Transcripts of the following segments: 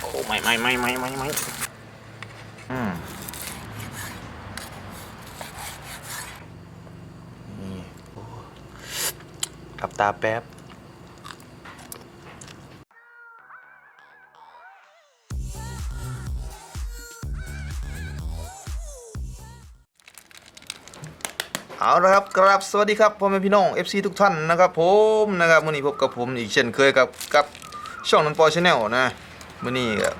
โอ้ไม่ไม่ไม่ไม่ไม่ไม่อืมนี่โอ้ขับตาแป๊บเอาละครับกราบสวัสดีครับพ่อแม่พี่น้อง FC ทุกท่านนะครับผมนะครับมื้อนี้พบกับผมอีกเช่นเคยกับกับช่องนันปอชาแนลนะ มื้อนี้ก็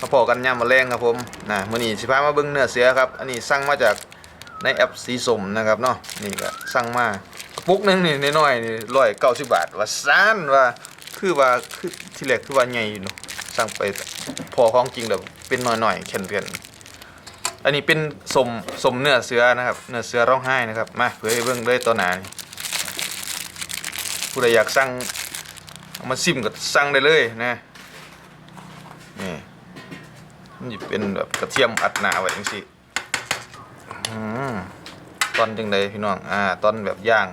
มาพอกันยามมาแรงครับผมนะมื้อนี้สิพามาเบิ่งเนื้อเสือครับ อันนี้สั่งมาจากในแอปสีสมนะครับเนาะนี่ก็สั่งมาปุกนึงนี่น้อยๆนี่190บบาทว่าซ่านว่าคือว่าคือที่แรกคือว่าใหญ่อยู่เนาะสั่งไปพอของจริงแล้วเป็นหน้อยๆแข็งๆอันนี้เป็นสมสมเนื้อเสือนะครับเนื้อเสือร้องไห้นะครับมาเผยให้เบิ่งเลยตัวหนานี่ผู้ใดอยากสั่งเอามาซิมก็สั่งได้เลยนะ นี่มันจะเป็นแบบกระเทียมอัดหนาไว้จังซี่อืมตอนจังไดพี่น้อง อ่า ตอนแบบย่าง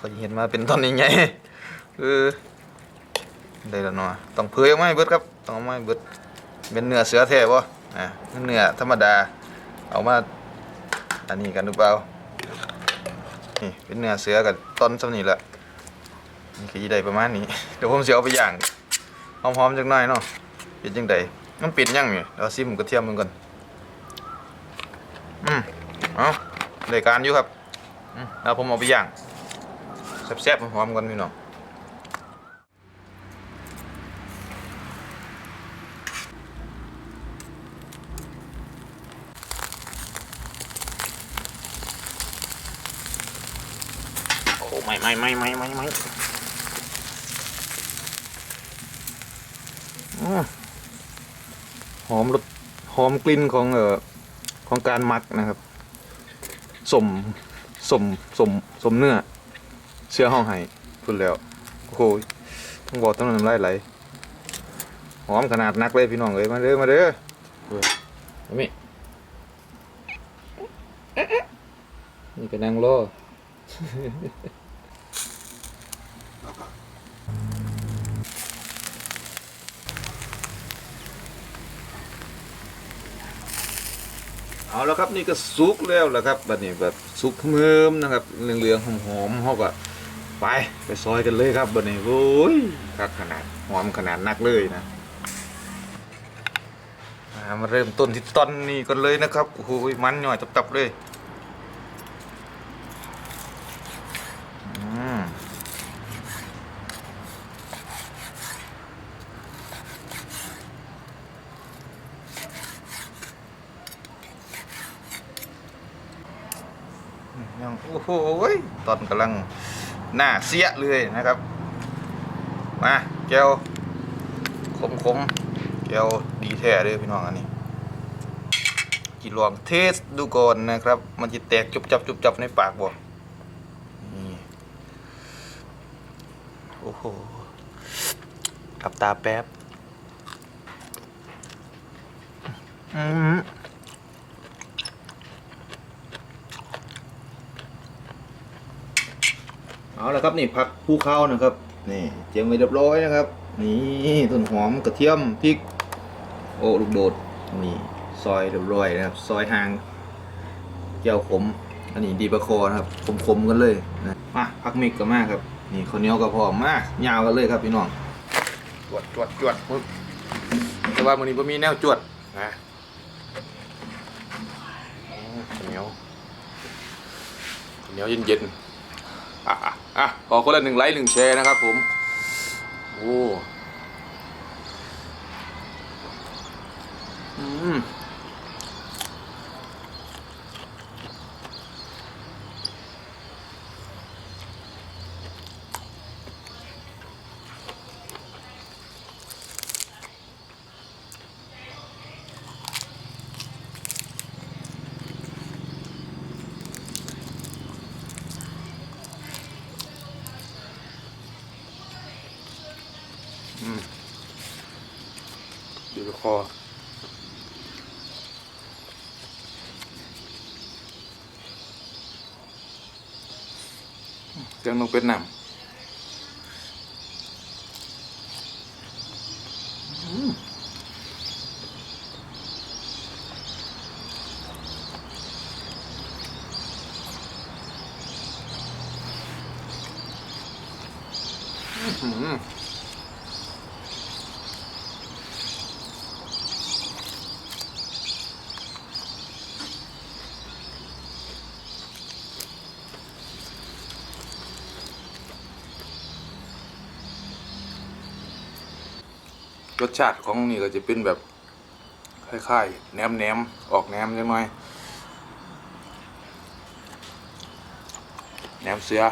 ก็จะเห็นมาเป็นตอนใหญ่ๆคือได้แล้วเนาะต้องเผยออกมาให้เบิดครับ ต้องเอามาให้เบิดเป็นเนื้อเสือแท้บ่อ่าเนื้อธรรมดา เอามา อันนี้กันหรือเปล่า นี่เป็นเนื้อเสือกับต้นสำนี่แหละนี่คือได้ประมาณนี้ เดี๋ยวผมจะเอาไปย่าง หอมๆจักหน่อยเนาะ เป็นจังไดมันปิดยังนี่เดี๋ยวซิมกระเทียมมันก่อนอืมเอารายการอยู่ครับแล้วผมเอาไปย่างแซ่บๆหอมๆก่อนพี่น้องโอ้ไม่ไม่ไม่ไม่ไม่ไม่อืม หอมรสหอมกลิ่นของเอ่อของการมักนะครับสมสมสมสมเนื้อเชื่อห้องไห้พูดแล้วโอ้โหต้องบอกต้องน้ำลายไหลหอมขนาดนักเลยพี่น้องเอ้ยมาเด้อมาเด้อเว้ยนี่ก็นั่งรอ เอาแล้วครับนี่ก็สุกแล้วแหละครับบัดนี้แบบสุกเมิมนะครับเหลืองๆหอมๆเขาก็ไปไปซอยกันเลยครับบัดนี้โอ้ยคักขนาดหอมขนาดนักเลยนะมาเริ่มต้นที่ต้นนี้กันเลยนะครับโอ้ยมันหน่อยตับๆเลย โอ้โหตอนกำลังหน้าเสียเลยนะครับ มาแก้วคมๆแก้วดีแท้เลยพี่น้องอันนี้กิลองเทสดูก่อนนะครับ มันจะแตกจุบจับจุบจับในปากบ่นี่โอ้โหกับตาแป๊บ อืม เอาละครับนี่ผักภูเขานะครับ นี่เจียมไว้เรียบร้อยนะครับ นี่ต้นหอมกระเทียมพริก โอ้ลูกโดดนี่ซอยเรียบร้อยนะครับ ซอยหางแก้วขม อันนี้ดีประคอนะครับขมๆกันเลยนะมาผักเมกก็มากครับ นี่ข้าวเหนียวก็พร้อมมากยาวกันเลยครับพี่น้องจวดจวดจวดปึ๊บแต่ว่ามันนี้ผมมีแนวจวดนะข้าวเหนียวข้าวเหนียวเย็นๆอะ อะขอคนละหนึ่งไลค์หนึ่งแชร์นะครับผมโอ้อืม อยู่คอเตียงนกเป็ดน้ำ嗯。Mm. รสชาติของนี่ก็จะเป็นแบบคล้ายๆแหนมๆออกแหนมจังหมแหนมเสือ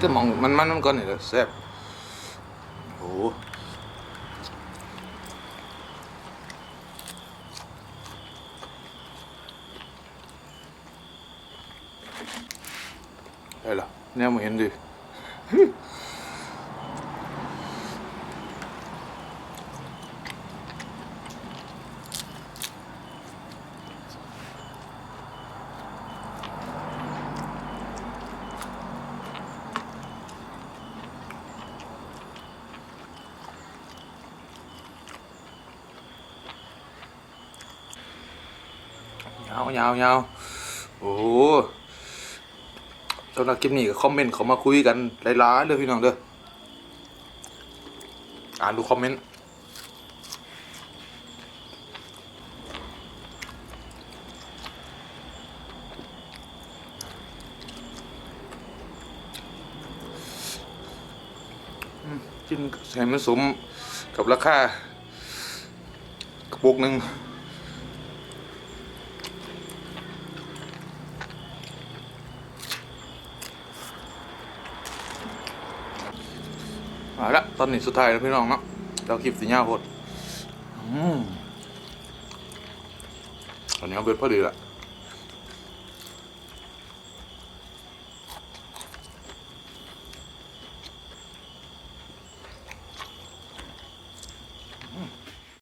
กินแต่หมองมันมันมันก่อนนี่แหละแซ่บโอ้โหได้ละแนวมาเห็นดิ ยาวยาวยาวโอ้สำหรับคลิปนี้ก็คอมเมนต์เขามาคุยกันหลายๆเลยพี่น้องเด้ออ่านดูคอมเมนต์กินให้มันสมกับราคากระปุกหนึ่ง เอาละตอนนี้สุดท้ายแล้วพี่น้องเนาะเราคลิปสีหน้าโหดอืมตอนนี้เอาเบิดพอดีละ